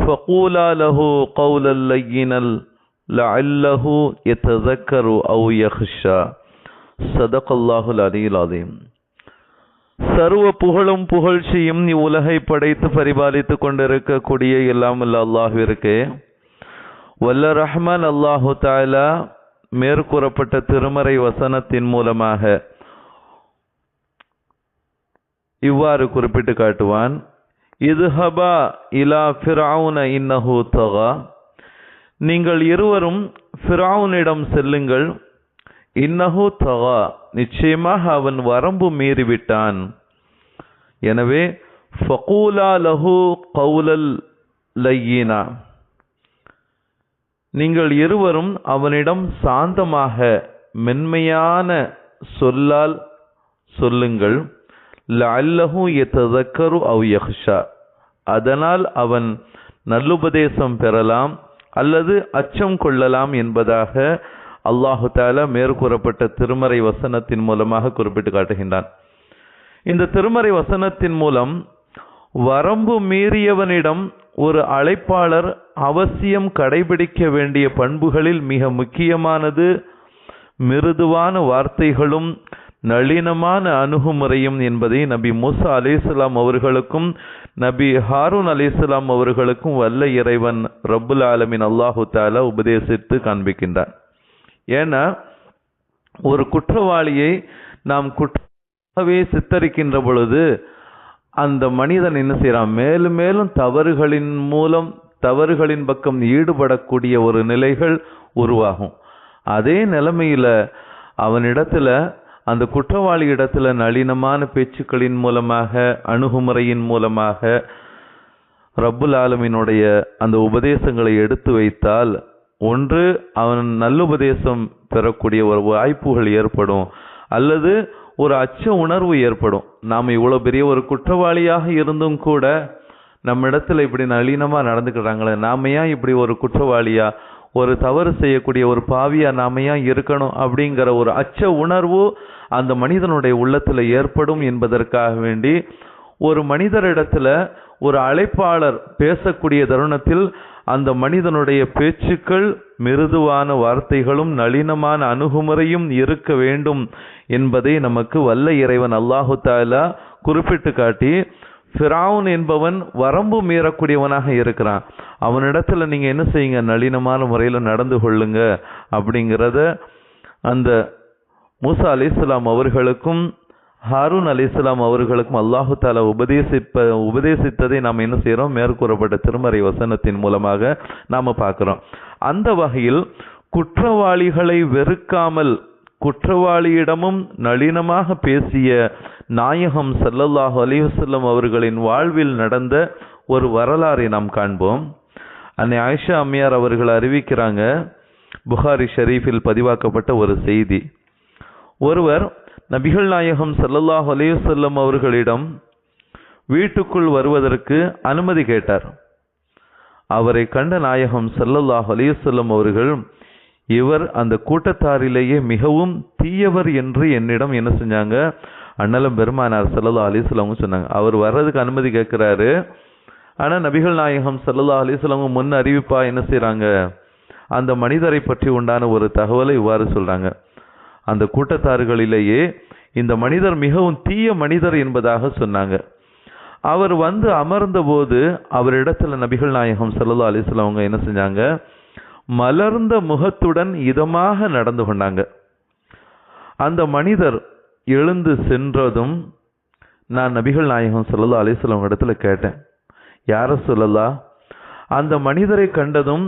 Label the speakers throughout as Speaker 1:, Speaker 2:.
Speaker 1: فقولا له قولا لينا لعله يتذكر أو يخشى صدق الله العلي العظيم சர்வ புகழும் புகழ்ச்சியும் இவ்வுலகை படைத்து பரிபாலித்துக் கொண்டிருக்கக்கூடிய எல்லாம் அல்ல அல்லாஹுவிற்கு வல்ல ரஹ்மான் அல்லாஹு தாலா மேற்கூறப்பட்ட திருமறை வசனத்தின் மூலமாக இவ்வாறு குறிப்பிட்டு காட்டுவான் இதுஹபா இலா ஃபிரவுன இன்னஹு தகா. நீங்கள் இருவரும் ஃபிரவுனிடம் செல்லுங்கள். இன்னஹு தகா. நிச்சயமாக அவன் வரம்பு மீறிவிட்டான். எனவே ஃபகூலா லஹு கவுலல் லையினா. நீங்கள் இருவரும் அவனிடம் சாந்தமாக மென்மையான சொல்லால் சொல்லுங்கள். லஅல்லஹு யததக்கரு அவ் யஹ்ஷா அதனால் அவன் நல்லுபதேசம் பெறலாம் அல்லது அச்சம் கொள்ளலாம் என்பதாக அல்லாஹு தாலா மேற்கூறப்பட்ட திருமறை வசனத்தின் மூலமாக குறிப்பிட்டு காட்டுகின்றான். இந்த திருமறை வசனத்தின் மூலம் வரம்பு மீறியவனிடம் ஒரு அழைப்பாளர் அவசியம் கடைபிடிக்க வேண்டிய பண்புகளில் மிக முக்கியமானது மிருதுவான வார்த்தைகளும் நளினமான அணுகுமுறையும் என்பதை நபி மூசா அலிஸ்லாம் அவர்களுக்கும் நபி ஹாரூன் அலிஸ்லாம் அவர்களுக்கும் வல்ல இறைவன் ரப்புல் ஆலமின் அல்லாஹு தாலா உபதேசித்து காண்பிக்கின்றான். ஏன்னா ஒரு குற்றவாளியை நாம் குற்றவே சித்தரிக்கின்ற பொழுது அந்த மனிதன் என்ன செய்கிறான் மேலும் மேலும் தவறுகளின் மூலம் தவறுகளின் பக்கம் ஈடுபடக்கூடிய ஒரு நிலைகள் உருவாகும். அதே நிலைமையில் அவனிடத்தில் அந்த குற்றவாளி இடத்துல நளினமான பேச்சுக்களின் மூலமாக அணுகுமுறையின் மூலமாக ரப்புல் ஆலமினுடைய அந்த உபதேசங்களை எடுத்து வைத்தால் ஒன்று அவன் நல்லுபதேசம் பெறக்கூடிய ஒரு வாய்ப்புகள் ஏற்படும் அல்லது ஒரு அச்ச உணர்வு ஏற்படும். நாம் இவ்வளோ பெரிய ஒரு குற்றவாளியாக இருந்தும் கூட நம்ம இடத்துல இப்படி நளினமாக நடந்துக்கிறாங்களே நாம ஏன் இப்படி ஒரு குற்றவாளியாக ஒரு தவறு செய்யக்கூடிய ஒரு பாவியாக நாம ஏன் இருக்கணும் அப்படிங்கிற ஒரு அச்ச உணர்வு அந்த மனிதனுடைய உள்ளத்தில் ஏற்படும் என்பதற்காக வேண்டி ஒரு மனிதரிடத்தில் ஒரு அழைப்பாளர் பேசக்கூடிய தருணத்தில் அந்த மனிதனுடைய பேச்சுக்கள் மிருதுவான வார்த்தைகளும் நளினமான அணுகுமுறையும் இருக்க வேண்டும் என்பதை நமக்கு வல்ல இறைவன் அல்லாஹு தாலா குறிப்பிட்டு காட்டி ஃபிரவுன் என்பவன் வரம்பு மீறக்கூடியவனாக இருக்கிறான். அவனிடத்தில் நீங்கள் என்ன செய்யுங்க? நளினமான முறையில் நடந்து கொள்ளுங்க அப்படிங்கிறத அந்த மூசா அலிஸ்லாம் அவர்களுக்கும் ஹாரூன் அலிஸ்லாம் அவர்களுக்கும் அல்லாஹு தாலா உபதேசிப்ப உபதேசித்ததை நாம் என்ன செய்கிறோம் மேற்கூறப்பட்ட திருமறை வசனத்தின் மூலமாக நாம் பார்க்குறோம். அந்த வகையில் குற்றவாளிகளை வெறுக்காமல் குற்றவாளியிடமும் நளினமாக பேசிய நாயகம் சல்லல்லாஹு அலிவசல்லம் அவர்களின் வாழ்வில் நடந்த ஒரு வரலாறை நாம் காண்போம். அன்னை ஆயிஷா அம்மையார் அவர்கள் அறிவிக்கிறாங்க புகாரி ஷரீஃபில் பதிவாக்கப்பட்ட ஒரு செய்தி. ஒருவர் நபிகள் நாயகம் சல்லல்லாஹு அலையுசல்லம் அவர்களிடம் வீட்டுக்குள் வருவதற்கு அனுமதி கேட்டார். அவரை கண்ட நாயகம் சல்லல்லாஹு அலையுசல்லம் அவர்கள் இவர் அந்த கூட்டத்தாரிலேயே மிகவும் தீயவர் என்று என்னிடம் என்ன செஞ்சாங்க? அண்ணலம் பெருமானார் சல்லல்லா அலிஸ்லாமும் சொன்னாங்க. அவர் வர்றதுக்கு அனுமதி கேட்குறாரு. ஆனால் நபிகள் நாயகம் சல்லல்லா அலிஸ்லாம் முன் அறிவிப்பாக என்ன செய்கிறாங்க அந்த மனிதரை பற்றி உண்டான ஒரு தகவலை இவ்வாறு சொல்கிறாங்க அந்த கூட்டத்தார்களிலேயே இந்த மனிதர் மிகவும் தீய மனிதர் என்பதாக சொன்னாங்க. அவர் வந்து அமர்ந்த போது நபிகள் நாயகம் சல்லா அலிஸ்லாம் அவங்க என்ன செஞ்சாங்க? மலர்ந்த முகத்துடன் இதமாக நடந்து கொண்டாங்க. அந்த மனிதர் எழுந்து சென்றதும் நான் நபிகள் நாயகம் சொல்லலா அலிஸ்லாம் இடத்துல கேட்டேன். யார சொல்லலா அந்த மனிதரை கண்டதும்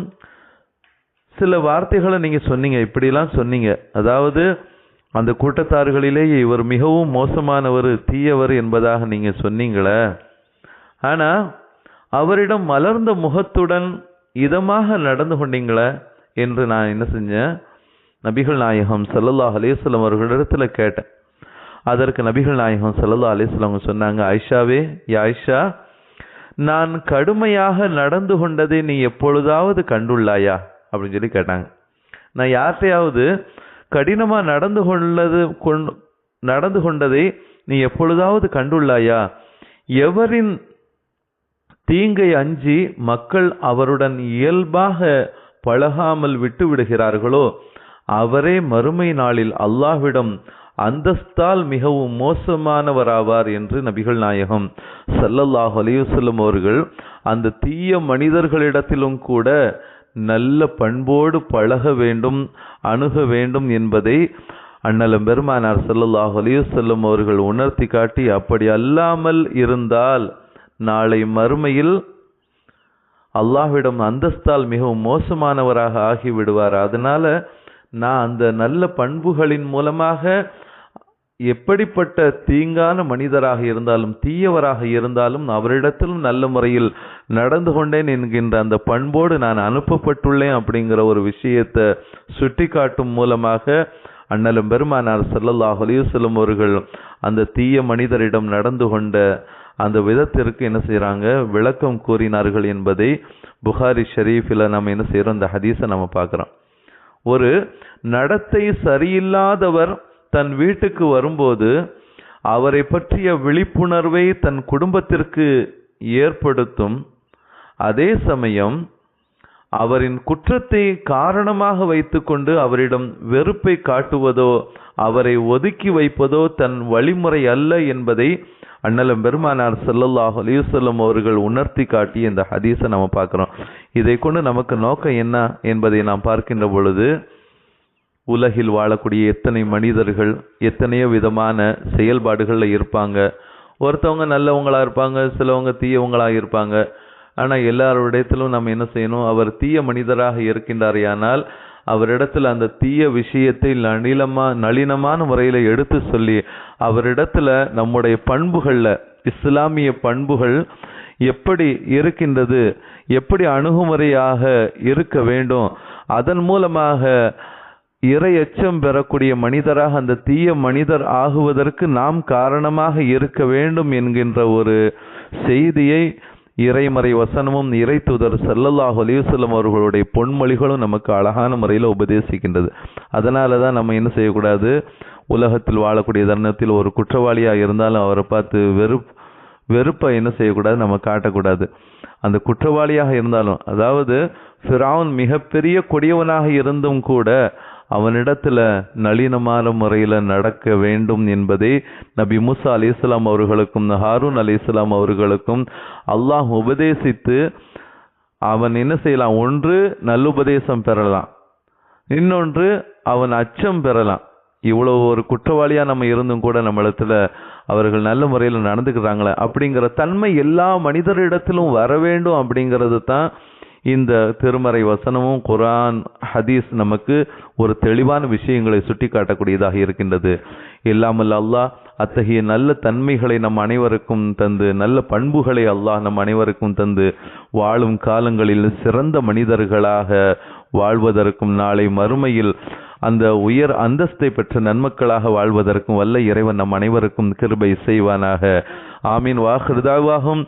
Speaker 1: சில வார்த்தைகளை நீங்கள் சொன்னீங்க இப்படிலாம் சொன்னீங்க. அதாவது அந்த கூட்டத்தார்களிலேயே இவர் மிகவும் மோசமானவர் தீயவர் என்பதாக நீங்கள் சொன்னீங்களே. ஆனால் அவரிடம் மலர்ந்த முகத்துடன் இதமாக நடந்து கொண்டீங்களே என்று நான் என்ன செஞ்சேன்? நபிகள் நாயகம் சல்லல்லா அலேஸ்லம் அவர்களிடத்தில் கேட்டேன். அதற்கு நபிகள் நாயகம் சல்லல்லா அலேஸ்லம் சொன்னாங்க ஆயிஷாவே யா ஆயிஷா நான் கடுமையாக நடந்து கொண்டதை நீ எப்பொழுதாவது கண்டுள்ளாயா? அப்படின்னு சொல்லி கேட்டாங்க. நான் யார்கிட்டையாவது கடினமாக நடந்து கொள்ளது கொண்- நடந்து கொண்டதை நீ எப்பொழுதாவது கண்டுள்ளாயா? எவரின் தீங்கை அஞ்சி மக்கள் அவருடன் இயல்பாக பழகாமல் விட்டு விடுகிறார்களோ அவரே மறுமை நாளில் அல்லாஹ்விடம் அந்தஸ்தால் மிகவும் மோசமானவராவார் என்று நபிகள் நாயகம் சல்லல்லாஹ் அலையுசல்லம் அவர்கள் அந்த தீய மனிதர்களிடத்திலும் கூட நல்ல பண்போடு பழக வேண்டும் அணுக வேண்டும் என்பதை அண்ணலம் பெருமானார் சல்லல்லாஹ் அலையுசல்லம் அவர்கள் உணர்த்தி காட்டி அப்படி அல்லாமல் இருந்தால் நாளை மறுமையில் அல்லாஹ்விடம் அந்தஸ்தால் மிகவும் மோசமானவராக ஆகிவிடுவார். அதனால் நான் அந்த நல்ல பண்புகளின் மூலமாக எப்படிப்பட்ட தீங்கான மனிதராக இருந்தாலும் தீயவராக இருந்தாலும் அவரிடத்திலும் நல்ல முறையில் நடந்து கொண்டேன் என்கின்ற அந்த பண்போடு நான் அனுப்பப்பட்டுள்ளேன் அப்படிங்கிற ஒரு விஷயத்தை சுட்டிக்காட்டும் மூலமாக அண்ணலும் பெருமானார் ஸல்லல்லாஹு அலைஹி அவர்கள் அந்த தீய மனிதரிடம் நடந்து கொண்ட அந்த விதத்திற்கு என்ன செய்கிறாங்க விளக்கம் கூறினார்கள் என்பதை புகாரி ஷெரீஃபில் நம்ம என்ன செய்கிறோம் இந்த ஹதீஸை நம்ம பார்க்குறோம். ஒரு நடத்தை சரியில்லாதவர் தன் வீட்டுக்கு வரும்போது அவரை பற்றிய விழிப்புணர்வை தன் குடும்பத்திற்கு ஏற்படுத்தும். அதே சமயம் அவரின் குற்றத்தை காரணமாக வைத்துக்கொண்டு அவரிடம் வெறுப்பை காட்டுவதோ அவரை ஒதுக்கி வைப்பதோ தன் வழிமுறை அல்ல என்பதை அண்ணலம் பெருமானார் ஸல்லல்லாஹு அலிசல்லம் அவர்கள் உணர்த்தி காட்டி இந்த ஹதீஸை நம்ம பார்க்குறோம். இதை கொண்டு நமக்கு நோக்கம் என்ன என்பதை நாம் பார்க்கின்ற பொழுது உலகில் வாழக்கூடிய எத்தனை மனிதர்கள் எத்தனையோ விதமான செயல்பாடுகளில் இருப்பாங்க. ஒருத்தவங்க நல்லவங்களா இருப்பாங்க சிலவங்க தீயவங்களா இருப்பாங்க. ஆனா எல்லாருடையத்திலும் நம்ம என்ன செய்யணும்? அவர் தீய மனிதராக இருக்கின்றாரையானால் அவரிடத்தில் அந்த தீய விஷயத்தை நளினமா நளினமான முறையில் எடுத்து சொல்லி அவரிடத்துல நம்முடைய பண்புகளில் இஸ்லாமிய பண்புகள் எப்படி இருக்கின்றது எப்படி அணுகுமுறையாக இருக்க வேண்டும் அதன் மூலமாக இறை எச்சம் பெறக்கூடிய மனிதராக அந்த தீய மனிதர் ஆகுவதற்கு நாம் காரணமாக இருக்க வேண்டும் என்கின்ற ஒரு செய்தியை இறைமறை வசனமும் இறை தூதர் ஸல்லல்லாஹு அலிவசல்லம் அவர்களுடைய பொன்மொழிகளும் நமக்கு அழகான முறையில் உபதேசிக்கின்றது. அதனால தான் நம்ம என்ன செய்யக்கூடாது? உலகத்தில் வாழக்கூடிய தருணத்தில் ஒரு குற்றவாளியாக இருந்தாலும் அவரை பார்த்து வெறுப் வெறுப்பை என்ன செய்யக்கூடாது? நம்ம காட்டக்கூடாது. அந்த குற்றவாளியாக இருந்தாலும் அதாவது ஃபிரான் மிகப்பெரிய கொடியவனாக இருந்தும் கூட அவனிடத்தில் நளினமான முறையில் நடக்க வேண்டும் என்பதை நபி முசா அலி இஸ்லாம் அவர்களுக்கும் ஹாரூன் அலிஸ்லாம் அவர்களுக்கும் அல்லாஹ் உபதேசித்து அவன் என்ன செய்யலாம்? ஒன்று நல்லுபதேசம் பெறலாம். இன்னொன்று அவன் அச்சம் பெறலாம். இவ்வளோ ஒரு குற்றவாளியாக நம்ம இருந்தும் கூட நம்மளிடத்துல அவர்கள் நல்ல முறையில் நடந்துக்கிறாங்களே அப்படிங்கிற தன்மை எல்லா மனிதரிடத்திலும் வர வேண்டும் அப்படிங்கிறது தான் இந்த திருமறை வசனமும் குரான் ஹதீஸ் நமக்கு ஒரு தெளிவான விஷயங்களை சுட்டி காட்டக்கூடியதாக இருக்கின்றது. இல்லாமல் அல்லாஹ் அத்தகைய நல்ல தன்மைகளை நம் அனைவருக்கும் தந்து நல்ல பண்புகளை அல்லாஹ் நம் அனைவருக்கும் தந்து வாழும் காலங்களில் சிறந்த மனிதர்களாக வாழ்வதற்கும் நாளை மறுமையில் அந்த உயர் அந்தஸ்தை பெற்ற நன்மக்களாக வாழ்வதற்கும் வல்ல இறைவன் நம் அனைவருக்கும் கிருபை செய்வானாக. ஆமீன். வாஹிருதாவாகும்